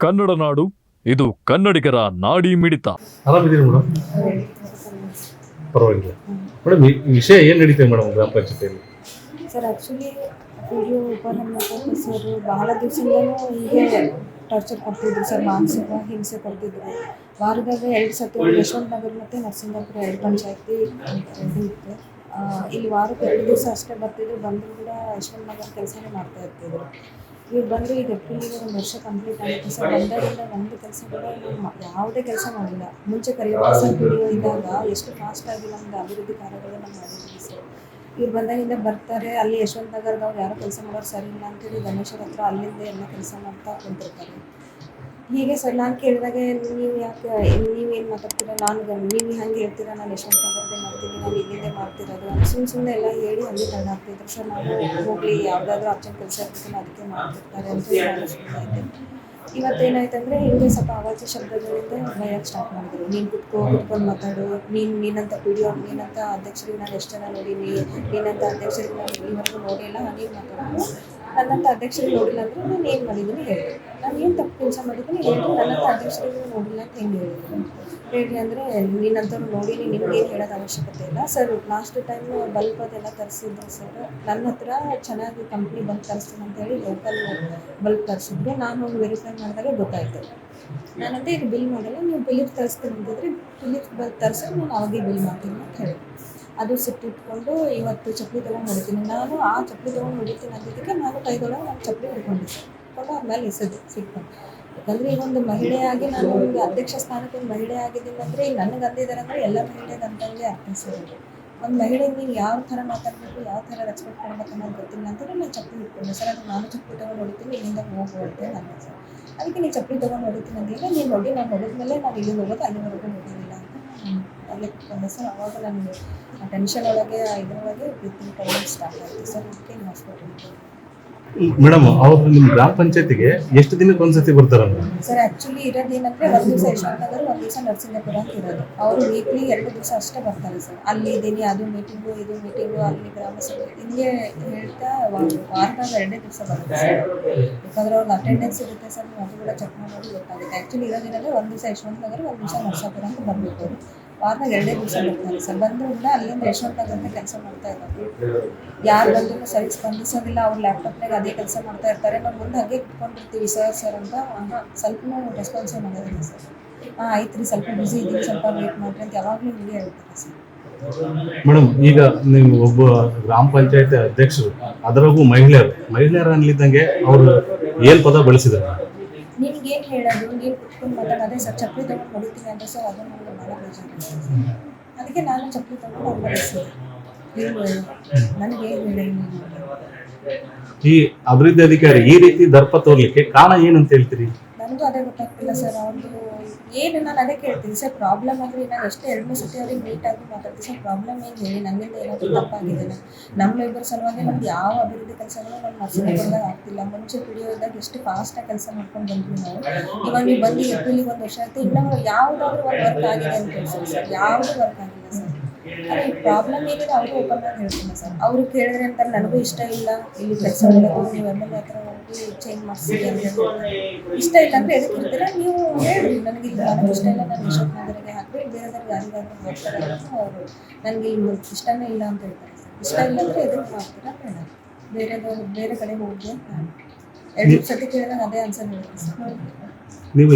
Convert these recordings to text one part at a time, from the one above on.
ಕನ್ನಡ ನಾಡು ಇದು ಕನ್ನಡಿಗರ ನಾಡಿ ಮಿಡಿತ. ಆರಾಮಿದ್ದೀನಿ ಮೇಡಮ್? ಪರವಾಗಿಲ್ಲ. ಮೇಡಮ್ ವಿಷಯ ಏನು ನಡೀತದೆ ಮೇಡಮ್ ಗ್ರಾಮ ಪಂಚಾಯತಿಯಲ್ಲಿ? ಸರ್ ಆ್ಯಕ್ಚುಲಿ ವಿಡಿಯೋ ಉಪನ್ಯಾಸಕ ಸರ್ ಬಹಳ ದಿವಸದಿಂದಲೂ ಹೀಗೆ ಟಾರ್ಚರ್ ಕೊಡ್ತಿದ್ರು ಸರ್ ಮಾನಸಿಕ ಹಿಂಸೆ ಕೊಡ್ತಿದ್ರು. ವಾರದಾಗ ಎರಡು ಸತಿ ಯಶವಂತ ನಗರ ಮತ್ತು ನರಸಿಂಹಪುರ ಎರಡು ಪಂಚಾಯತಿ ಇದು ಇತ್ತು ಇಲ್ಲಿ ವಾರಕ್ಕೆ ಎರಡು ದಿವಸ ಅಷ್ಟೇ ಬರ್ತಿದ್ರು ಬಂದರೂ ಕೂಡ ಯಶವಂತ ನಗರ ಕೆಲಸನೇ ಮಾಡ್ತಾ ಇರ್ತಿದ್ರು. ಇವ್ರು ಬಂದು ಈಗ ಏಪ್ರಿಲಿಗೆ ಒಂದು ವರ್ಷ ಕಂಪ್ಲೀಟ್ ಆಗುತ್ತೆ ಸರ್ ಬಂದಾಗಿಂದ ಒಂದು ಕೆಲಸ ಕೂಡ ಯಾವುದೇ ಕೆಲಸ ಮಾಡಿಲ್ಲ. ಮುಂಚೆ ಕರಿಯಪ್ಪ ಸರ್ ವಿಡಿಯೋ ಇದ್ದಾಗ ಎಷ್ಟು ಫಾಸ್ಟ್ ಆಗಿ ನಮ್ದು ಅಭಿವೃದ್ಧಿ ಕಾರ್ಯಗಳನ್ನ ಮಾಡಿದ್ವಿ ಸರ್ ಇವ್ರು ಬಂದಾಗಿಂದ ಬರ್ತಾರೆ, ಅಲ್ಲಿ ಯಶವಂತ ನಗರದವ್ರು ಯಾರೋ ಕೆಲಸ ಮಾಡೋರು ಸರಿ ಇಲ್ಲ ಅಂತೇಳಿ ಗಣೇಶರ ಹತ್ರ ಅಲ್ಲಿಂದ ಎಲ್ಲ ಕೆಲಸ ಮಾಡ್ತಾ ಕುಂತಿರ್ತಾರೆ. ಹೀಗೆ ಸರ್ ನಾನು ಕೇಳಿದಾಗೆ ನೀವು ಯಾಕೆ ನೀವೇನು ಮಾತಾಡ್ತೀರ? ನಾನು ನೀವು ಹಂಗೆ ಹೇಳ್ತೀರ? ನಾನು ಯಶವಂತ ನಗರದೇ ಮಾಡ್ತೀನಿ. ನಾನು ಇಲ್ಲಿಂದೇ ಮಾಡ್ತಿರೋದು ಅಂತ ಸುಮ್ಮನೆ ಸುಮ್ಮನೆ ಎಲ್ಲ ಹೇಳಿ ಹಂಗೆ ತಡ ಆಗ್ತಿದ್ರು ಸರ್ ನಾನು ಹೋಗಲಿ, ಯಾವುದಾದ್ರೂ ಅರ್ಜೆಂಟ್ ಕೆಲಸ ಇರ್ತೀನಿ ಅದಕ್ಕೆ ಮಾಡ್ತಿರ್ತಾರೆ ಅಂತ ನಾನು ಸುಮ್ಮನೆ ಹಿಂಗೆ ಸ್ವಲ್ಪ ಆವಾಜ ಶಬ್ದಗಳಿಂದ ಭಯಕ್ಕೆ ಸ್ಟಾರ್ಟ್ ಮಾಡಿದ್ರು. ನೀನು ಕುತ್ಕೋ, ಕುತ್ಕೊಂಡು ಮಾತಾಡು. ನೀನು ನೀನಂತ ಪಿಡಿಯೋ ನೀನಂತ ಅಧ್ಯಕ್ಷರಿಗೆ ನಾನು ಎಷ್ಟು ಜನ ನೋಡೀನಿ? ನೀನಂತ ಅಧ್ಯಕ್ಷರಿಗೆ ನಾನು ಇಲ್ಲಿವರೆಗೂ ನೋಡಿಲ್ಲ. ಹಾಗೆ ಮಾತಾಡೋದು? ನನ್ನಂತ ಅಧ್ಯಕ್ಷರಿಗೆ ನೋಡಿಲ್ಲ ಅಂದರೆ ನಾನು ಏನು ಮಾಡಿದ್ದೀನಿ ಹೇಳಿ. ನಾನು ಏನು ತಪ್ಪು ಕೆಲಸ ಮಾಡಿದ್ದೀನಿ ಹೇಳಿ ನನ್ನ ಅಧ್ಯಕ್ಷರಿಗೆ ನೋಡಿಲ್ಲ ಅಂತ ಹೆಂಗೆ ಹೇಳಿದ್ರು. ಹೇಳಿ ಅಂದರೆ ನೀನಂತವ್ರು ನೋಡಿ ನಿಮ್ಗೆ ಏನು ಹೇಳೋದು ಅವಶ್ಯಕತೆ ಇಲ್ಲ. ಸರ್ ಲಾಸ್ಟ್ ಟೈಮ್ ಬಲ್ಬ್ ಅದೆಲ್ಲ ತರಿಸಿದ್ರು ಸರ್. ನನ್ನ ಹತ್ರ ಚೆನ್ನಾಗಿ ಕಂಪ್ನಿ ಬಂದು ತರಿಸ್ತೀನಿ ಅಂತ ಹೇಳಿ ಲೋಕಲ್ ಬಲ್ಬ್ ತರಿಸಿದ್ರು. ನಾನು ಹೋಗಿ ವೆರಿಫೈ ಮಾಡಿದಾಗ ಗೊತ್ತಾಯಿತು. ನಾನಂತೆ ಇದು ಬಿಲ್ ಮಾಡಲ್ಲ, ನೀವು ಬಿಲಿಪ್ ತರಿಸ್ತೀನಿ ಅಂತಿದ್ರೆ ಬಿಲಿಪ್ ಬಲ್ಬ್ ತರಿಸಿದ್ರೆ ನಾನು ಅವಾಗೇ ಬಿಲ್ ಮಾಡ್ತೀನಿ ಅಂತ ಹೇಳಿ. ಅದು ಸಿಟ್ಟಿಟ್ಕೊಂಡು ಇವತ್ತು ಚಪ್ಪಲಿ ತಗೊಂಡು ಹೊಡಿತೀನಿ. ನಾನು ಆ ಚಪ್ಪಲಿ ತಗೊಂಡು ಹೊಡಿತೀನಿ ಅಂದಿದ್ದಕ್ಕೆ ನಾನು ಕೈದೊಳಗೆ ನಾನು ಚಪ್ಪಲಿ ಹಿಡ್ಕೊಂಡಿದ್ದೆ. ಹಿಡ್ಕೊಂಡು ಆಮೇಲೆ ಎಸೆದು ಸಿಕ್ಕೊಂಡು ಯಾಕಂದರೆ ಈಗ ಒಂದು ಮಹಿಳೆಯಾಗಿ ನಾನು ಒಂದು ಅಧ್ಯಕ್ಷ ಸ್ಥಾನಕ್ಕೆ ಒಂದು ಮಹಿಳೆ ಆಗಿದ್ದೀನಿ ಅಂದರೆ ಈಗ ನನಗೆ ಅಂದಿದ್ದಾರೆ ಅಂದರೆ ಎಲ್ಲ ಮಹಿಳೆಗೆ ಅಂತಂದ್ರೆ ಅರ್ಥೈಸಿರೋದು ಒಂದು ಮಹಿಳೆಗೆ ನೀವು ಯಾವ ಥರ ಮಾತಾಡಬೇಕು, ಯಾವ ಥರ ರೆಸ್ಪೆಕ್ಟ್ ಕೊಡ್ಬೇಕು ಅನ್ನೋದು ಗೊತ್ತಿಲ್ಲ ಅಂತಂದ್ರೆ ನಾನು ಚಪ್ಪಲಿ ಹಿಡ್ಕೊಂಡೆ ಸರ್, ಅದು ನಾನು ಚಪ್ಪಲಿ ತೊಗೊಂಡು ಹೊಡಿತೀನಿ, ಇಲ್ಲಿಂದ ಹೋಗಿ ಹೊಡ್ತೇನೆ ಅಂದೆ ಸರ್ ಅದಕ್ಕೆ ನೀವು ಚಪ್ಪಲಿ ತೊಗೊಂಡು ಹೊಡಿತೀನಿ ಅಂದಿಲ್ಲ ನೀವು ನೋಡಿ ನಾನು ಹೊಡೆದ್ಮೇಲೆ ನಾನು ಇಲ್ಲಿಗೆ ಹೋಗೋದು, ಅಲ್ಲಿವರೆಗೂ ಹೊಡಿಲಿಲ್ಲ ಅಂತ ನಾನು ಅಲ್ಲೇ ಕುತ್ಕೊಂಡೆ. ಸರ್ ಅವಾಗ ನನಗೆ ಟೆನ್ಷನ್ ಒಳಗೆ, ಇದರೊಳಗೆ ಬ್ರೀತಿಂಗ್ ಪ್ರಾಬ್ಲಮ್ ಸ್ಟಾರ್ಟ್ ಆಯಿತು. ಸರ್, ಅದಕ್ಕೆ ನಾನು ಹಾಸ್ಪಿಟಲ್ಗೆ ಮೇಡಮ್, ಅವ್ರು ನಿಮ್ಮ ಗ್ರಾಮ ಪಂಚಾಯತಿಗೆ ಎಷ್ಟು ದಿನಕ್ಕೆ ಒಂದ್ಸತಿ ಬರ್ತಾರ ಸರ್ ಆಕ್ಚುಲಿ ಇರೋದೇನಂದ್ರೆ ಒಂದು ದಿವಸ ಯಶವಂತ ನಗರ ಒಂದು ದಿವಸ ನರಸಿಂಗಪುರ ಅಂತ ಇರೋದು. ಅವರು ವೀಕ್ಲಿ ಎರಡು ದಿವಸ ಅಷ್ಟೇ ಬರ್ತಾರೆ ಸರ್. ಅಲ್ಲಿ ಇದ್ದೀನಿ ಅದು ಮೀಟಿಂಗು ಇದು ಮೀಟಿಂಗು ಅಲ್ಲಿ ಗ್ರಾಮ ಸಭೆ ಹಿಂಗೆ ಹೇಳ್ತಾ ವಾರದಾಗ ಎರಡೇ ದಿವಸ ಬರುತ್ತೆ ಸರ್. ಯಾಕಂದ್ರೆ ಅವ್ರಿಗೆ ಅಟೆಂಡೆನ್ಸ್ ಇರುತ್ತೆ ಸರ್ ನೀವು ಅದು ಕೂಡ ಚೆಕ್ ಮಾಡೋದು ಗೊತ್ತಾಗುತ್ತೆ. ಆ್ಯಕ್ಚುಲಿ ಇರೋದೇನಂದ್ರೆ ಒಂದ್ ದಿವಸ ಯಶವಂತ ನಗರ ಒಂದ್ ದಿವಸ ನರಸಾಪುರ ಅಂತ ಬರಬೇಕು ಅವರು ವಾರದಾಗ ಎರಡೇ ದಿವಸ ಬರ್ತಾರೆ ಸರ್ ಬಂದು ಕೂಡ ಅಲ್ಲಿಂದ ಯಶವಂತ ಕೆಲಸ ಮಾಡ್ತಾ ಇದ್ದಾರೆ. ಯಾರು ಬಂದ್ರು ಸರಿ, ಸ್ಪಂದಿಸೋದಿಲ್ಲ, ಅವ್ರ ಲ್ಯಾಪ್ಟಾಪ್ನಾಗ ಅದೇ ಕೆಲಸ ಮಾಡ್ತಾ ಇರ್ತಾರೆ. ನಾವು ಮುಂದೆ ಹಾಗೆ ಕುತ್ಕೊಂಡಿರ್ತೀವಿ ಸರ್ ಸರ್ ಅಂತ. ಸ್ವಲ್ಪನೂ ರೆಸ್ಪಾನ್ಸ್ ಮಾಡೋದಿಲ್ಲ ಸರ್ ಹಾಂ ಆಯ್ತು ರೀ, ಸ್ವಲ್ಪ ಬ್ಯುಸಿ ಇದ್ದೀವಿ ಸ್ವಲ್ಪ ವೇಟ್ ಮಾಡಿರಿ ಅಂತ ಯಾವಾಗಲೂ ಹಿಂಗೆ ಹೇಳ್ತಾರೆ ಸರ್ ಮೇಡಮ್, ಈಗ ನೀವು ಒಬ್ಬ ಗ್ರಾಮ ಪಂಚಾಯತ್ ಅಧ್ಯಕ್ಷರು, ಅದರಾಗೂ ಮಹಿಳೆಯರು ಮಹಿಳೆಯರು ಅನ್ಲಿದ್ದಂಗೆ ಅವರು ಏನು ಪದ ಬಳಸಿದ್ದಾರೆ? ನಿಮ್ಗೆ ಏನು ಹೇಳೋದು? ನೀವು ಕುತ್ಕೊಂಡು ಅದೇ ಸರ್ ಚಪ್ಪಲಿ ತಗೊಂಡು ಹೊಡಿತೀನಿ ಅಂತ ಸರ್ ಅದು ನನಗೆ ಭಾಳ ಬೇಜಾರು ಅದಕ್ಕೆ ನಾನು ಚಪ್ಪಲಿ ತಗೊಂಡು ಸರ್ ನನಗೆ ಈ ಅಭಿವೃದ್ಧಿ ಅಧಿಕಾರಿ ಈ ರೀತಿ ದರ್ಪ ತೋರ್ಲಿಕ್ಕೆ ಕಾರಣ ಏನು ಅಂತ ಹೇಳ್ತೀರಿ? ನನಗೂ ಅದೇ ಗೊತ್ತಾಗ್ತಿಲ್ಲ ಸರ್ ಅವ್ರದ್ದು ಏನು ನಾನು ಅದೇ ಕೇಳ್ತೀನಿ ಸರ್ ಪ್ರಾಬ್ಲಮ್ ಆಗಲಿ ನಾನು ಎಷ್ಟು ಎರಡನೇ ಸತಿ ಅವ್ರಿಗೆ ಮೀಟ್ ಆಗಿ ಮಾತಾಡ್ತೀನಿ ಸರ್ ಪ್ರಾಬ್ಲಮ್ ಏನು ಹೇಳಿ? ನನ್ನಿಂದ ಏನಾದರೂ ತಪ್ಪಾಗಿದೆ ನಮ್ಮ ಇಬ್ಬರ ಸಲುವಾಗಿ ನಮ್ಗೆ ಯಾವ ಅಭಿವೃದ್ಧಿ ಕೆಲಸಗಳು ನಮ್ಮ ನರ್ಸಿಂಗ್ದಾಗ ಆಗ್ತಿಲ್ಲ. ಮುಂಚೆ ಇದ್ದಾಗ ಎಷ್ಟು ಫಾಸ್ಟಾಗಿ ಕೆಲಸ ಮಾಡ್ಕೊಂಡು ಬಂದ್ವಿ ನಾವು. ಇವಾಗ ನೀವು ಬಂದು ಏಪ್ರಿಲಿಗೆ ಒಂದು ವರ್ಷ ಆಯಿತು. ಇನ್ನೂ ಯಾವುದಾದ್ರೂ ಒಂದು ವರ್ಕ್ ಆಗಿದೆ ಅಂತ ಸರ್ ಯಾವುದೂ ವರ್ಕ್ ಆಗಿಲ್ಲ ಸರ್ ಪ್ರಾಬ್ಲಮ್ ಏನಿದೆ ಅವರು ಓಪನ್ ಆಗಿ ಹೇಳ್ತೀನಿ ಸರ್. ಅವರು ಕೇಳಿದ್ರೆ ಅಂತಾರೆ ನನಗೂ ಇಷ್ಟ ಇಲ್ಲ ಇಲ್ಲಿ ಕೆಲಸ ಮಾಡೋದು ನೀವು ಎಂ ಎಲ್ ಎ ಹತ್ರ ಹೋಗಿ ಚೇಂಜ್ ಮಾಡಿಸಿ ಅಂತ ಹೇಳ್ತಾರೆ. ಇಷ್ಟ ಇಲ್ಲ ಅಂದ್ರೆ ಎದಕ್ಕೆ ಇರ್ತೀರ ನೀವು ಹೇಳಿ ನನಗೆ ಇದು ನನಗೆ ಇಷ್ಟ ಇಲ್ಲ ನಾನು ಅಶೋಕ್ ನಗರಿಗೆ ಬೇರೆ ಬೇರೆದವ್ರಿಗೆ ಯಾರಿಗಾದ್ರೂ ಹಾಕ್ತಾರೆ ಅಂತ ಅವರು ನನಗೆ ಇಲ್ಲಿ ಇಷ್ಟನೇ ಇಲ್ಲ ಅಂತ ಹೇಳ್ತಾರೆ ಇಷ್ಟ ಇಲ್ಲ ಅಂದ್ರೆ ಎದಕ್ಕೆ ಹಾಕ್ತೀರ ಬೇಡ. ಬೇರೆದವ್ರು ಬೇರೆ ಕಡೆ ಹೋಗಿ ಅಂತ. ಎರಡು ಸತಿ ಕೇಳಿದಾಗ ಅದೇ ಆನ್ಸರ್ ಹೇಳ್ತೀನಿ ಸರ್. ನೀವು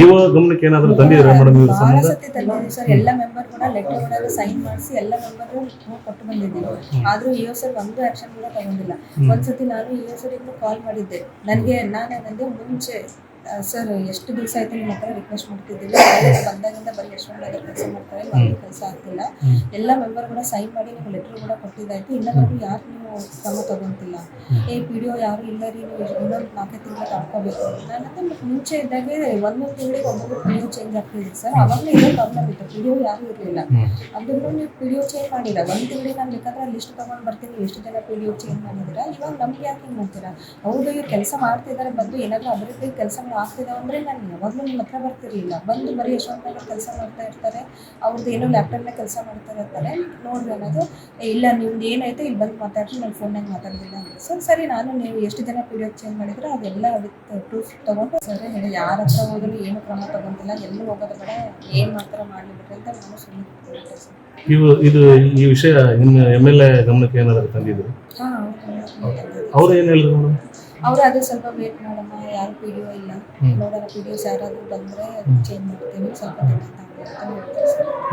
ಯುವ ಗಮನಕ್ಕೆ ಏನಾದರೂ ತಂದಿದ್ದೀರಾ ಮೇಡಮ್ ಇವ್ರ ಬಹಳ ಸಂಬಂಧ? ಸತಿ ತಂದಿದ್ದೀವಿ ಸರ್ ಎಲ್ಲ ಮೆಂಬರ್ ಕೂಡ ಲೆಟರ್ ಒಳಗೆ ಸೈನ್ ಮಾಡಿಸಿ ಎಲ್ಲ ಮೆಂಬರ್ ಕೊಟ್ಟು ಬಂದಿದ್ದೀವಿ. ಆದ್ರೂ ಇಒ ಸರ್ ಒಂದು ಆಕ್ಷನ್ ಕೂಡ ತಗೊಂಡಿಲ್ಲ. ಒಂದ್ಸತಿ ನಾನು ಇಒ ಸರ್ ಕಾಲ್ ಮಾಡಿದ್ದೆ. ನನಗೆ ನಾನು ನನಗೆ ಮುಂಚೆ ಸರ್ ಎಷ್ಟು ದಿವಸ ಆಯ್ತು ನಿಮ್ಮ ಹತ್ರ ರಿಕ್ವೆಸ್ಟ್ ಮಾಡ್ತಿದ್ದೀವಿ ಆಮೇಲೆ ಬಂದಾಗಿಂದ ಬರೀ ಯಶವಂತ ನಗರ ಕೆಲಸ ಮಾಡ್ತಾರೆ ಯಾವುದೇ ಕೆಲಸ ಆಗ್ತಿಲ್ಲ. ಎಲ್ಲ ಮೆಂಬರ್ ಕೂಡ ಸೈನ್ ಮಾಡಿ ನಿಮ್ಗೆ ಲೆಟರ್ ಕೂಡ ಕೊಟ್ಟಿದ್ದಾಯ್ತು. ಇನ್ನೊಂದು ಯಾರು ನೀವು ಕ್ರಮ ತಗೊಂತಿಲ್ಲ ಏ ಪಿ ಡಿ ಒ ಯಾರು ಇಲ್ಲ ರೀ ನೀವು ಇನ್ನೊಂದು ನಾಲ್ಕೈದು ತಿಂಗಳು ತಡ್ಕೋಬೇಕು ನಾನಂದ್ರೆ ಮುಂಚೆ ಇದ್ದಾಗೆ ಒಂದೊಂದು ತಿಂಗಳಿಗೆ ಒಬ್ಬೊಬ್ಬರು ಪಿ ಡಿ ಒ ಚೇಂಜ್ ಆಗ್ತಿದೆ ಸರ್. ಅವಾಗಲೇ ಇದೇ ಪ್ರಾಬ್ಲಮ್ ಇತ್ತು. ಪಿ ಡಿ ಒ ಯಾರು ಇರಲಿಲ್ಲ. ಅದನ್ನು ನೀವು ಪಿ ಡಿ ಒ ಚೇಂಜ್ ಮಾಡಿಲ್ಲ. ಒಂದು ತಿಂಗಳಿಗೆ ನಾನು ಬೇಕಾದ್ರೆ ಲಿಸ್ಟ್ ತಗೊಂಡು ಬರ್ತೀನಿ. ಎಷ್ಟು ಜನ ಪಿ ಡಿ ಒ ಚೇಂಜ್ ಮಾಡಿದ್ದೀರಾ? ಇವಾಗ ನಮ್ಗೆ ಯಾಕೆ ಹಿಂಗೆ ಮಾಡ್ತೀರಾ? ಹೌದು ಇವ್ರು ಕೆಲಸ ಮಾಡ್ತಿದ್ದಾರೆ ಬಂದು ಏನಾದರೂ ಅಭಿವೃದ್ಧಿ ಕೆಲಸ ಏನಾದ್ರು ಆಗ್ತಿದಾವೆ ಅಂದರೆ ನಾನು ಯಾವಾಗಲೂ ನಿಮ್ಮ ಹತ್ರ ಬರ್ತಿರಲಿಲ್ಲ. ಬಂದು ಬರೀ ಯಶವಂತನಗರ ಕೆಲಸ ಮಾಡ್ತಾ ಇರ್ತಾರೆ ಅವ್ರದ್ದು ಏನೋ ಲ್ಯಾಪ್ಟಾಪ್ನೇ ಕೆಲಸ ಮಾಡ್ತಾ ಇರ್ತಾರೆ ನೋಡಿ ಅನ್ನೋದು "ಏ, ಇಲ್ಲ ನಿಮ್ದು ಏನೈತೆ ಇಲ್ಲಿ ಬಂದು ಮಾತಾಡ್ರಿ ನಾನು ಫೋನ್ನಾಗ ಮಾತಾಡೋದಿಲ್ಲ ಅಂತ. ಸರ್ ಸರಿ ನಾನು ನೀವು ಎಷ್ಟು ಜನ ಪಿ ಡಿ ಎಫ್ ಚೇಂಜ್ ಮಾಡಿದ್ರೆ ಅದೆಲ್ಲ ಅದಕ್ಕೆ ಪ್ರೂಫ್ ತೊಗೊಂಡು ಸರ್ ಹೇಳಿ ಯಾರ ಹತ್ರ ಹೋದ್ರು ಏನು ಕ್ರಮ ತೊಗೊಂತಿಲ್ಲ ಎಲ್ಲೂ ಹೋಗೋದ್ರ ಬೇಡ ಏನು ಮಾತ್ರ ಮಾಡಲಿ ಬಿಡ್ರಿ ಅಂತ ನಾನು ಸುಮ್ಮನೆ ಸರ್. ಇವು ಇದು ಈ ವಿಷಯ ನಿಮ್ಮ ಎಂ ಎಲ್ ಎ ಗಮನಕ್ಕೆ ಏನಾದರೂ ತಂದಿದ್ರು? ಹಾಂ ಅವ್ರು ಏನು ಹೇಳಿದ್ರು ಮೇಡಮ್? ಅವ್ರು ಅದೇ ಸ್ವಲ್ಪ ವೇಟ್ ಮಾಡಮ್ಮ ಯಾರು ಪಿ ಡಿ ಇಲ್ಲ. ನೋಡೋಣ ಪಿ ಡಿ ಯಾರಾದ್ರೂ ಬಂದ್ರೆ ಚೇಂಜ್ ಮಾಡ್ತೀನಿ ಸ್ವಲ್ಪ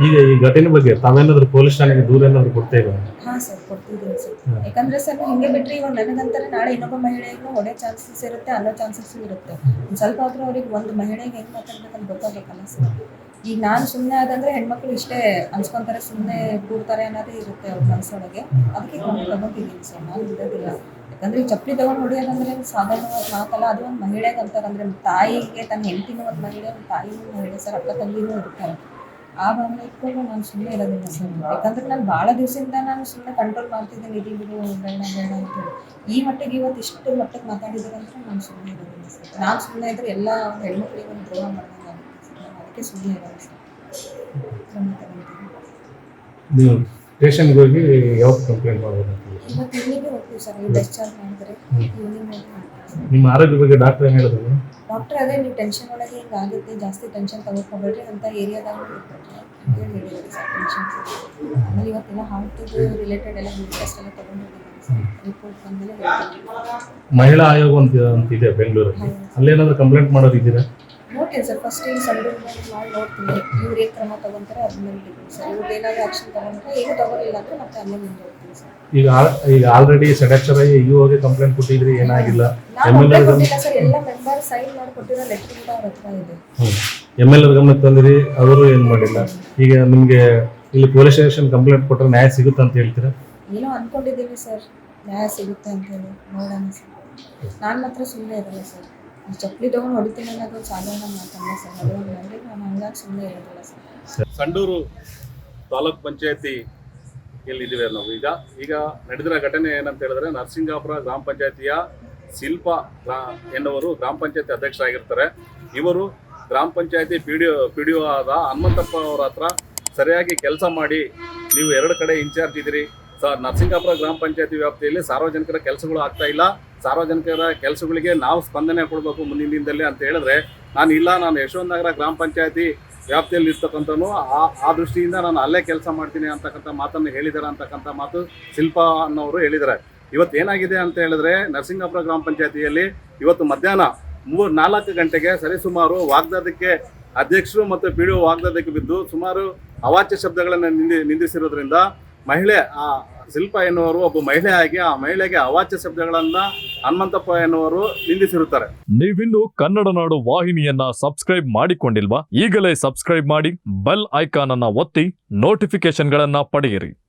ಈಗ ಈ ಘಟನೆ ಬಗ್ಗೆ ತಾವೇನಾದ್ರೂ ಪೊಲೀಸ್ ಠಾಣೆಗೆ ದೂರ ಏನಾದ್ರು ಕೊಡ್ತಾ ಹಾಂ ಸರ್ ಕೊಡ್ತಿದ್ದೀನಿ ಸರ್ ಯಾಕಂದ್ರೆ ಸರ್ ಹಿಂಗೆ ಬಿಟ್ಟರೆ ಇವಾಗ ನನಗಂತಾರೆ ನಾಳೆ ಇನ್ನೊಬ್ಬ ಮಹಿಳೆಗೂ ಹೊಡೆ ಚಾನ್ಸಸ್ ಇರುತ್ತೆ ಅನ್ನೋ ಚಾನ್ಸಸ್ ಇರುತ್ತೆ. ಒಂದು ಸ್ವಲ್ಪ ಆದ್ರೂ ಅವ್ರಿಗೆ ಒಂದು ಮಹಿಳೆಗೆ ಹೆಂಗ್ ಮಾತಾಡ್ಬೇಕಂತ ಗೊತ್ತಾಗಬೇಕಲ್ಲ ಸರ್ ಈಗ ನಾನು ಸುಮ್ಮನೆ ಆದಂದ್ರೆ ಹೆಣ್ಮಕ್ಳು ಇಷ್ಟೇ ಅನ್ಸ್ಕೊಂತಾರೆ ಸುಮ್ಮನೆ ಕೂಡ್ತಾರೆ ಅನ್ನೋದೇ ಇರುತ್ತೆ ಅವ್ರ ಮನಸ್ಸೊಳಗೆ ಅದಕ್ಕೆ ಕೊಂಡು ತಗೊಂಡಿದ್ದೀನಿ ಸರ್ ನಾನು ಬಿಡೋದಿಲ್ಲ ಯಾಕಂದ್ರೆ ಚಪ್ಪಲಿ ತಗೊಂಡು ಹೊಡಿಯೋದಂದ್ರೆ ಸಾಧಾರಣವಾದ ಮಾತಲ್ಲ, ಅದು ಒಂದು ಮಹಿಳೆಗೆ ಅಂತಾರಂದ್ರೆ ತಾಯಿಗೆ ತನ್ನ ಹೆಂಡತಿನೂ ಒಂದು ಮಹಿಳೆ, ಒಂದು ತಾಯಿನೂ ಮಹಿಳೆ, ಸರ್ ಅಕ್ಕ ತಂಗಿನೂ ಇರ್ತಾರೆ. ಆ ಭಾವನೆ ಇಟ್ಕೊಂಡು ನಾನು ಸುಮ್ಮನೆ ಇರೋದಿಲ್ಲ ಸರ್ ಯಾಕಂದ್ರೆ ನಾನು ಭಾಳ ದಿವಸದಿಂದ ನಾನು ಸುಮ್ಮನೆ ಕಂಟ್ರೋಲ್ ಮಾಡ್ತಿದ್ದೀನಿ, ಇಡೀ, ಬಿಡು, ಬೇಡ ಬೇಡ ಅಂತ ಈ ಮಟ್ಟಿಗೆ ಇವತ್ತು ಇಷ್ಟು ಮಟ್ಟಕ್ಕೆ ಮಾತಾಡಿದ್ರೆ ಅಂದ್ರೆ ನಾನು ಸುಮ್ಮನೆ ಇರೋದಿಲ್ಲ ಸರ್. ನಾನು ಸುಮ್ಮನೆ ಇದ್ರೆ ಎಲ್ಲ ಹೆಣ್ಮಕ್ಳಿಗೆ ಒಂದು ದ್ರೋಹ ನಾನು ಅದಕ್ಕೆ ಕ್ರಮ ನೀವು ಸ್ಟೇಷನ್ಗೆ ಹೋಗಿ ಯಾವತ್ತು ಕಂಪ್ಲೇಂಟ್ ಮಾಡ್ಬೋದು ಅಂತ ಇವತ್ತು ಈವ್ನಿಂಗ್ ಹೋಗ್ತೀವಿ ಸರ್ ನೀವು ಡಿಸ್ಚಾರ್ಜ್ ಮಾಡಿದ್ರೆ ಈವ್ನಿಂಗ್ ಹೋಗಿ ಮಾಡ್ತೀವಿ. ಸರ್ ನಿಮ್ಮ ಆರೋಗ್ಯ ಬಗ್ಗೆ ಡಾಕ್ಟರ್ ಏನು ಹೇಳಿದ್ರು? ಡಾಕ್ಟರ್ ಅದೇ ನೀವು ಟೆನ್ಷನ್ ಒಳಗೆ ಹಿಂಗೆ ಆಗುತ್ತೆ ಜಾಸ್ತಿ ಟೆನ್ಷನ್ ತಗೋಕೊಬೇಡ್ರಿ ಅಂತ ಏರಿಯಾದಾಗ ಸರ್ ಟೆನ್ಷನ್ ಆಮೇಲೆ ಇವತ್ತೆಲ್ಲ ಹಾರ್ಟಿದು ರಿಲೇಟೆಡ್ ಎಲ್ಲ ಬ್ಲಡ್ ಟೆಸ್ಟ್ ಎಲ್ಲ ತೊಗೊಂಡಿದ್ದೀನಿ ರಿಪೋರ್ಟ್ ಬಂದಮೇಲೆ ಮಹಿಳಾ ಆಯೋಗ ಅಂತ ಅಂತ ಇದೆ ಬೆಂಗಳೂರಲ್ಲಿ. ಅಲ್ಲೇನಾದ್ರೂ ಕಂಪ್ಲೇಂಟ್ ಮಾಡೋರು ಇದ್ದೀರಾ ನೋಡ್ತೀನಿ ಸರ್ ಫಸ್ಟ್ ಏನು ಸಂಡೂರು ಮಾಡಿ ನೋಡ್ತೀನಿ ಇವ್ರು ಏನು ಕ್ರಮ ತಗೊಂತಾರೆ ಅದ್ರ ಮೇಲೆ ಡಿಪೆಂಡ್ ಸರ್ ಇವ್ರು ಏನಾದರೂ ಆ್ಯಕ್ಷನ್ ತಗೊಂಡ್ರೆ ಏನು ತಗೋಲಿಲ್ಲ ಅಂದರೆ ಮತ್ತೆ ಅಲ್ಲೇ ಮುಂದೆ ಹೋಗ್ತೀನಿ ಸರ್ ಈಗ ಈಗ ಆಲ್ರೆಡಿ ಸೆಡಕ್ಷರ್ ಆಗಿ ಯು ಹೋಗಿ ಕಂಪ್ಲೇಂಟ್ ಕೊಟ್ಟಿದ್ರಿ ಏನಾಗಿಲ್ಲ? ನಾನು ಎಂ ಎಲ್ ಒಬ್ಬರೇ ಕೊಟ್ಟಿಲ್ಲ ಸರ್ ಎಲ್ಲ ಮೆಂಬರ್ ಸೈನ್ ಮಾಡಿ ಕೊಟ್ಟಿರೋ ಲೆಟ್ರ್ ಕೂಡ ಅವ್ರ ಹತ್ರ ಇದೆ. ಎಂ ಎಲ್ ಎರ್ ಗಮನಕ್ಕೆ ತಂದಿರಿ ಅವರು ಏನು ಮಾಡಿಲ್ಲ? ಈಗ ನಿಮಗೆ ಇಲ್ಲಿ ಪೊಲೀಸ್ ಸ್ಟೇಷನ್ ಕಂಪ್ಲೇಂಟ್ ಕೊಟ್ಟರೆ ನ್ಯಾಯ ಸಿಗುತ್ತೆ ಅಂತ ಹೇಳ್ತೀರಾ? ಏನೋ ಅನ್ಕೊಂಡಿದ್ದೀವಿ ಸರ್ ನ್ಯಾಯ ಸಿಗುತ್ತೆ ಅಂತೇಳಿ ನೋಡೋಣ ಸರ್ ನಾನು ಮಾತ್ರ ಸುಮ್ಮನೆ ಇರಲ್ಲ ಸರ್ ಚಪ್ಪಲಿ ತಗೊಂಡು ಹೊಡಿತೀನಿ ಅನ್ನೋದು ಸಾಧಾರಣ ಮಾತಲ್ಲ ಸರ್. ಅದು ನಾನು ಹಂಗಾಗಿ ಸುಮ್ಮನೆ ಸರ್. ಸಂಡೂರು ತಾಲೂಕ್ ಪಂಚಾಯತಿ ಎಲ್ಲಿದ್ದೀವಿ ನಾವು ಈಗ? ಈಗ ನಡೆದಿರೋ ಘಟನೆ ಏನಂತ ಹೇಳಿದ್ರೆ ನರಸಿಂಗಾಪುರ ಗ್ರಾಮ ಪಂಚಾಯತಿಯ ಶಿಲ್ಪ ಎನ್ನುವರು ಗ್ರಾಮ ಪಂಚಾಯತಿ ಅಧ್ಯಕ್ಷರಾಗಿರ್ತಾರೆ. ಇವರು ಗ್ರಾಮ ಪಂಚಾಯತಿ P D P D O ಆದ ಹನುಮಂತಪ್ಪ ಅವರ ಹತ್ರ ಸರಿಯಾಗಿ ಕೆಲಸ ಮಾಡಿ ನೀವು ಎರಡು ಕಡೆ ಇನ್ಚಾರ್ಜ್ ಇದ್ದೀರಿ. ಸ ನರಸಿಂಗಾಪುರ ಗ್ರಾಮ ಪಂಚಾಯತಿ ವ್ಯಾಪ್ತಿಯಲ್ಲಿ ಸಾರ್ವಜನಿಕರ ಕೆಲಸಗಳು ಆಗ್ತಾ ಇಲ್ಲ. ಸಾರ್ವಜನಿಕರ ಕೆಲಸಗಳಿಗೆ ನಾವು ಸ್ಪಂದನೆ ಕೊಡಬೇಕು ಮುಂದಿನ ದಿನದಲ್ಲಿ ಅಂತ ಹೇಳಿದ್ರೆ, ನಾನು ಇಲ್ಲ, ನಾನು ಯಶವಂತ ನಗರ ಗ್ರಾಮ ಪಂಚಾಯತಿ ವ್ಯಾಪ್ತಿಯಲ್ಲಿ ಇರ್ತಕ್ಕಂಥನು ಆ ಆ ದೃಷ್ಟಿಯಿಂದ ನಾನು ಅಲ್ಲೇ ಕೆಲಸ ಮಾಡ್ತೀನಿ ಅಂತಕ್ಕಂಥ ಮಾತನ್ನು ಹೇಳಿದ್ದಾರೆ ಅಂತಕ್ಕಂಥ ಮಾತು ಶಿಲ್ಪ ಅನ್ನೋರು ಹೇಳಿದ್ದಾರೆ ಇವತ್ತು ಏನಾಗಿದೆ ಅಂತ ಹೇಳಿದ್ರೆ, ನರಸಿಂಗಾಪುರ ಗ್ರಾಮ ಪಂಚಾಯತಿಯಲ್ಲಿ ಇವತ್ತು ಮಧ್ಯಾಹ್ನ ಮೂರು, ನಾಲ್ಕು ಗಂಟೆಗೆ ಸರಿಸುಮಾರು ವಾಗ್ದಾದಕ್ಕೆ ಅಧ್ಯಕ್ಷರು ಮತ್ತು ಪಿ ಡಿ ವಾಗ್ದಾದಕ್ಕೆ ಬಿದ್ದು ಸುಮಾರು ಅವಾಚ್ಯ ಶಬ್ದಗಳನ್ನು ನಿಂದಿ, ನಿಂದಿಸಿರೋದ್ರಿಂದ ಮಹಿಳೆ, ಆ ಶಿಲ್ಪ ಎನ್ನುವರು ಒಬ್ಬ ಮಹಿಳೆ ಆಗಿ, ಆ ಮಹಿಳೆಗೆ ಅವಾಚ್ಯ ಶಬ್ದಗಳನ್ನ ಹನುಮಂತಪ್ಪ ಎನ್ನುವರು ನಿಂದಿಸಿರುತ್ತಾರೆ. ನೀವಿನ್ನು ಕನ್ನಡ ನಾಡು ವಾಹಿನಿಯನ್ನ ಸಬ್ಸ್ಕ್ರೈಬ್ ಮಾಡಿಕೊಂಡಿಲ್ವಾ? ಈಗಲೇ ಸಬ್ಸ್ಕ್ರೈಬ್ ಮಾಡಿ ಬೆಲ್ ಐಕಾನ್ ಅನ್ನ ಒತ್ತಿ ನೋಟಿಫಿಕೇಶನ್ಗಳನ್ನ ಪಡೆಯಿರಿ.